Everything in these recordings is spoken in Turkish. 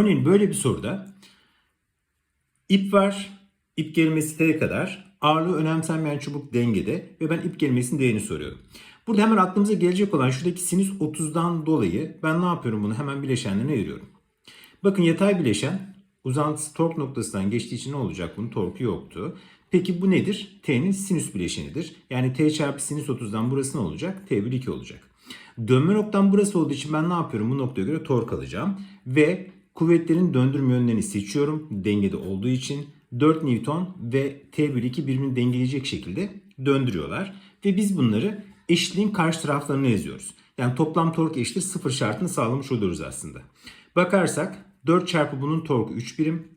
Örneğin böyle bir soruda ip var, ip gerilmesi T'ye kadar, ağırlığı önemsenmeyen çubuk dengede ve ben ip gerilmesinin değerini soruyorum. Burada hemen aklımıza gelecek olan şuradaki sinüs 30'dan dolayı ben ne yapıyorum bunu hemen bileşenlerine ayırıyorum. Bakın yatay bileşen uzantısı tork noktasından geçtiği için ne olacak? Bunun torku yoktu. Peki bu nedir? T'nin sinüs bileşenidir. Yani T çarpı sinüs 30'dan burası ne olacak? T bölü 2 olacak. Dönme noktam burası olduğu için ben ne yapıyorum? Bu noktaya göre tork alacağım. Ve kuvvetlerin döndürme yönlerini seçiyorum. Dengede olduğu için 4 Newton ve T bölü 2 birbirini dengeleyecek şekilde döndürüyorlar. Ve biz bunları eşitliğin karşı taraflarına yazıyoruz. Yani toplam tork eşittir 0 şartını sağlamış oluyoruz aslında. Bakarsak 4 çarpı bunun torku 3 birim.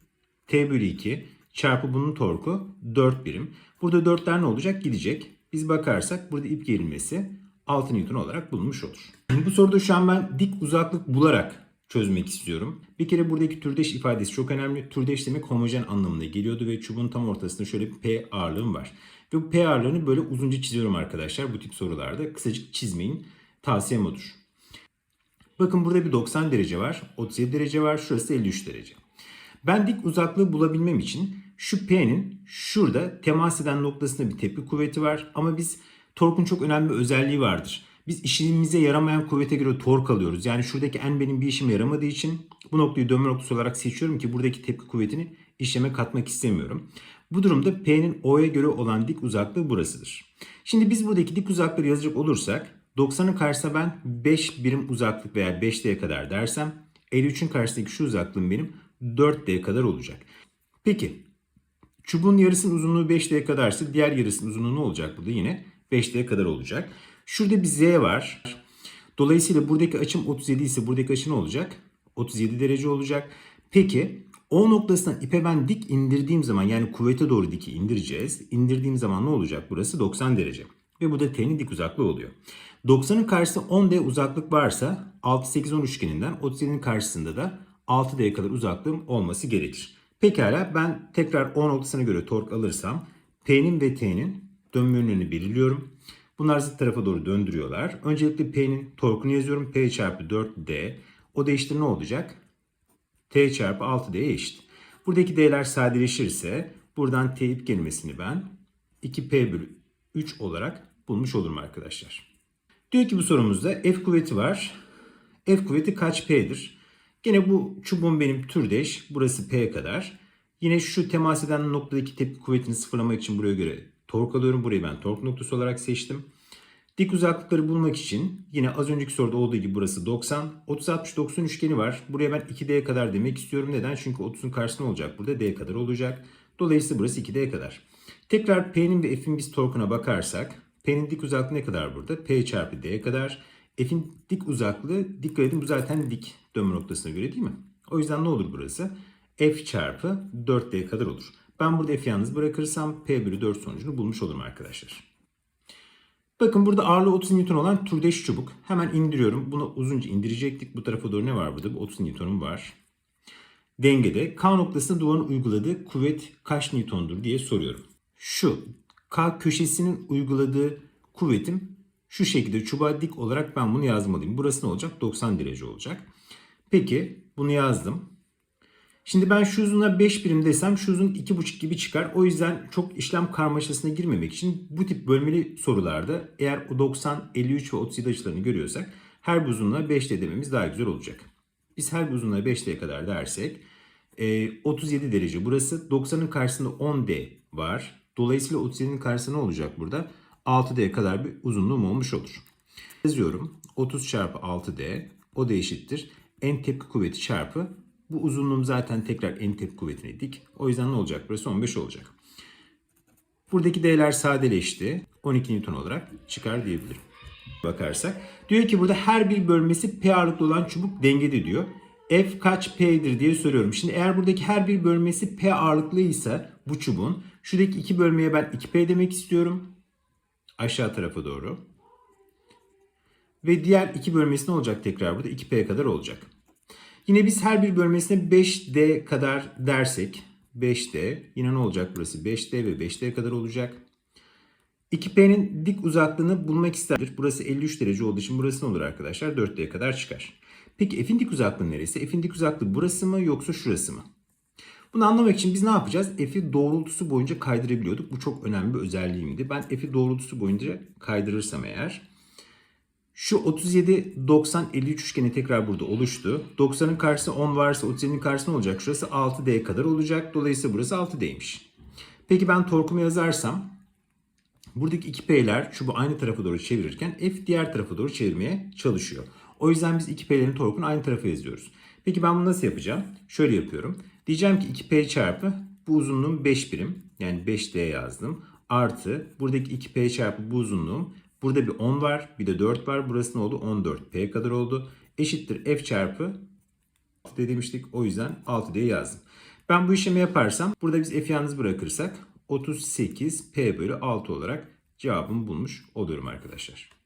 T bölü 2 çarpı bunun torku 4 birim. Burada 4'ler ne olacak? Gidecek. Biz bakarsak burada ip gerilmesi 6 Newton olarak bulunmuş olur. Bu soruda şu an ben dik uzaklık bularak çözmek istiyorum. Bir kere buradaki türdeş ifadesi çok önemli. Türdeş demek homojen anlamına geliyordu ve çubuğun tam ortasında şöyle bir P ağırlığım var. Ve bu P ağırlığını böyle uzunca çiziyorum arkadaşlar bu tip sorularda. Kısacık çizmeyin. Tavsiyem odur. Bakın burada bir 90 derece var, 37 derece var, şurası 53 derece. Ben dik uzaklığı bulabilmem için şu P'nin şurada temas eden noktasında bir tepki kuvveti var. Ama biz torkun çok önemli bir özelliği vardır. Biz işimize yaramayan kuvvete göre tork alıyoruz. Yani şuradaki en benim bir işime yaramadığı için bu noktayı dönme noktası olarak seçiyorum ki buradaki tepki kuvvetini işleme katmak istemiyorum. Bu durumda P'nin O'ya göre olan dik uzaklığı burasıdır. Şimdi biz buradaki dik uzaklığı yazacak olursak 90'ın karşısına ben 5 birim uzaklık veya 5D'ye kadar dersem 53'ün karşısındaki şu uzaklığım benim 4D kadar olacak. Peki çubuğun yarısının uzunluğu 5D kadarsa diğer yarısının uzunluğu ne olacak burada? Yine 5D kadar olacak. Şurada bir Z var. Dolayısıyla buradaki açım 37 ise buradaki açı ne olacak? 37 derece olacak. Peki O noktasından ipe ben dik indirdiğim zaman yani kuvvete doğru diki indireceğiz. İndirdiğim zaman ne olacak? Burası 90 derece. Ve bu da T'nin dik uzaklığı oluyor. 90'ın karşısında 10D uzaklık varsa 6, 8, 10 üçgeninden 37'nin karşısında da 6D'ye kadar uzaklığım olması gerekir. Pekala ben tekrar 10 noktasına göre tork alırsam P'nin ve T'nin dönme yönlerini belirliyorum. Bunlar zıt tarafa doğru döndürüyorlar. Öncelikle P'nin torkunu yazıyorum. P çarpı 4D. O değiştir ne olacak? T çarpı 6D'ye eşit. Buradaki D'ler sadeleşirse buradan T ip kelimesini ben 2P bölü 3 olarak bulmuş olurum arkadaşlar. Diyor ki bu sorumuzda F kuvveti var. F kuvveti kaç P'dir? Gene bu çubuğum benim türdeş. Burası P kadar. Yine şu temas eden noktadaki tepki kuvvetini sıfırlamak için buraya göre tork alıyorum. Burayı ben tork noktası olarak seçtim. Dik uzaklıkları bulmak için yine az önceki soruda olduğu gibi burası 90. 30 60 90 üçgeni var. Buraya ben 2D kadar demek istiyorum. Neden? Çünkü 30'un karşısında olacak. Burada D kadar olacak. Dolayısıyla burası 2D kadar. Tekrar P'nin ve F'in biz torkuna bakarsak P'nin dik uzaklığı ne kadar burada? P çarpı D kadar. F'in dik uzaklığı dikkat edin bu zaten dik dönme noktasına göre değil mi? O yüzden ne olur burası? F çarpı 4D kadar olur. Ben burada F'i yalnız bırakırsam P bölü 4 sonucunu bulmuş olurum arkadaşlar. Bakın burada ağırlığı 30 Newton olan türdeş çubuk. Hemen indiriyorum. Bunu uzunca indirecektik. Bu tarafa doğru ne var burada? 30 Newton'um var. Dengede K noktasında duvarın uyguladığı kuvvet kaç Newton'dur diye soruyorum. Şu K köşesinin uyguladığı kuvvetim şu şekilde çubuğa dik olarak ben bunu yazmalıyım. Burası ne olacak? 90 derece olacak. Peki bunu yazdım. Şimdi ben şu uzunluğa 5 birim desem şu uzun 2,5 gibi çıkar. O yüzden çok işlem karmaşasına girmemek için bu tip bölmeli sorularda eğer o 90, 53 ve 37 açılarını görüyorsak her bir uzunluğa 5D dememiz daha güzel olacak. Biz her bir uzunluğa 5D'ye kadar dersek 37 derece burası. 90'ın karşısında 10D var. Dolayısıyla 37'nin karşısında ne olacak burada? 6D kadar bir uzunluğum olmuş olur. Yazıyorum. 30 çarpı 6D o da eşittir. En tepki kuvveti çarpı bu uzunluğum zaten tekrar en tepki kuvvetine dik. O yüzden ne olacak? Burası 15 olacak. Buradaki değerler sadeleşti. 12 Newton olarak çıkar diyebilirim. Bakarsak. Diyor ki burada her bir bölmesi P ağırlıklı olan çubuk dengede diyor. F kaç P'dir diye soruyorum. Şimdi eğer buradaki her bir bölmesi P ağırlıklıysa bu çubuğun şuradaki iki bölmeye ben 2P demek istiyorum. Aşağı tarafa doğru. Ve diğer iki bölmesi ne olacak tekrar burada? 2P kadar olacak. Yine biz her bir bölmesine 5D kadar dersek 5D yine ne olacak burası 5D ve 5D kadar olacak. 2P'nin dik uzaklığını bulmak isterdir. Burası 53 derece olduğu için burası ne olur arkadaşlar? 4D kadar çıkar. Peki f'in dik uzaklığı neresi? F'in dik uzaklığı burası mı yoksa şurası mı? Bunu anlamak için biz ne yapacağız? F'i doğrultusu boyunca kaydırabiliyorduk. Bu çok önemli bir özelliğimdi. Ben F'i doğrultusu boyunca kaydırırsam eğer şu 37, 90, 53 üçgeni tekrar burada oluştu. 90'ın karşısı 10 varsa 37'nin karşısı ne olacak? Şurası 6D kadar olacak. Dolayısıyla burası 6D'ymiş. Peki ben torkumu yazarsam buradaki iki P'ler çubuğu aynı tarafa doğru çevirirken F diğer tarafa doğru çevirmeye çalışıyor. O yüzden biz iki P'lerin torkunu aynı tarafa yazıyoruz. Peki ben bunu nasıl yapacağım? Şöyle yapıyorum. Diyeceğim ki 2P çarpı bu uzunluğum 5 birim. Yani 5D yazdım. Artı buradaki 2P çarpı bu uzunluğum. Burada bir 10 var bir de 4 var. Burası ne oldu? 14P kadar oldu. Eşittir F çarpı 6 D demiştik. O yüzden 6 diye yazdım. Ben bu işlemi yaparsam burada biz F yalnız bırakırsak 38 P bölü 6 olarak cevabımı bulmuş oluyorum arkadaşlar.